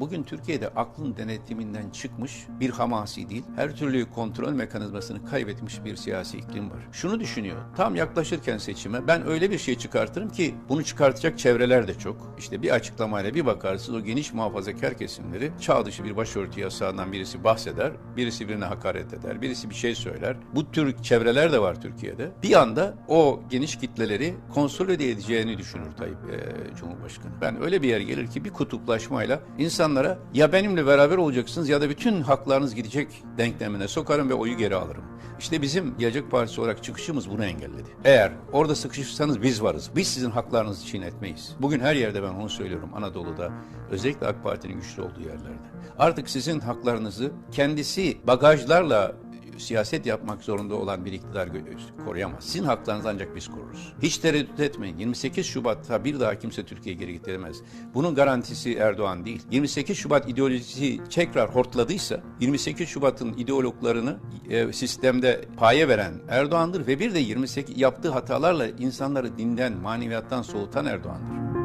Bugün Türkiye'de aklın denetiminden çıkmış bir hamasi değil, her türlü kontrol mekanizmasını kaybetmiş bir siyasi iklim var. Şunu düşünüyor, tam yaklaşırken seçime ben öyle bir şey çıkartırım ki bunu çıkartacak çevreler de çok. İşte bir açıklamayla bir bakarsınız o geniş muhafazakar kesimleri çağ dışı bir başörtü yasağından birisi bahseder, birisi birine hakaret eder, birisi bir şey söyler. Bu tür çevreler de var Türkiye'de. Bir anda o geniş kitleleri konsolide edeceğini düşünür Tayyip e, Cumhurbaşkanı. Ben öyle bir yer gelir ki bir kutuplaşmayla insanlara ya benimle beraber olacaksınız ya da bütün haklarınız gidecek denklemine sokarım ve oyu geri alırım. İşte bizim Gelecek Partisi olarak çıkışımız bunu engelledi. Eğer orada sıkışırsanız biz varız. Biz sizin haklarınızı çiğnetmeyiz. Bugün her yerde ben onu söylüyorum Anadolu'da özellikle AK Parti'nin güçlü olduğu yerlerde. Artık sizin haklarınızı kendisi bagajlarla siyaset yapmak zorunda olan bir iktidar gö- koruyamaz. Sizin haklarınızı ancak biz koruruz. Hiç tereddüt etmeyin. 28 Şubat'ta bir daha kimse Türkiye'ye geri getiremez. Bunun garantisi Erdoğan değil. 28 Şubat ideolojisi tekrar hortladıysa 28 Şubat'ın ideologlarını e, sistemde paye veren Erdoğan'dır ve bir de 28 yaptığı hatalarla insanları dinden, maneviyattan soğutan Erdoğan'dır.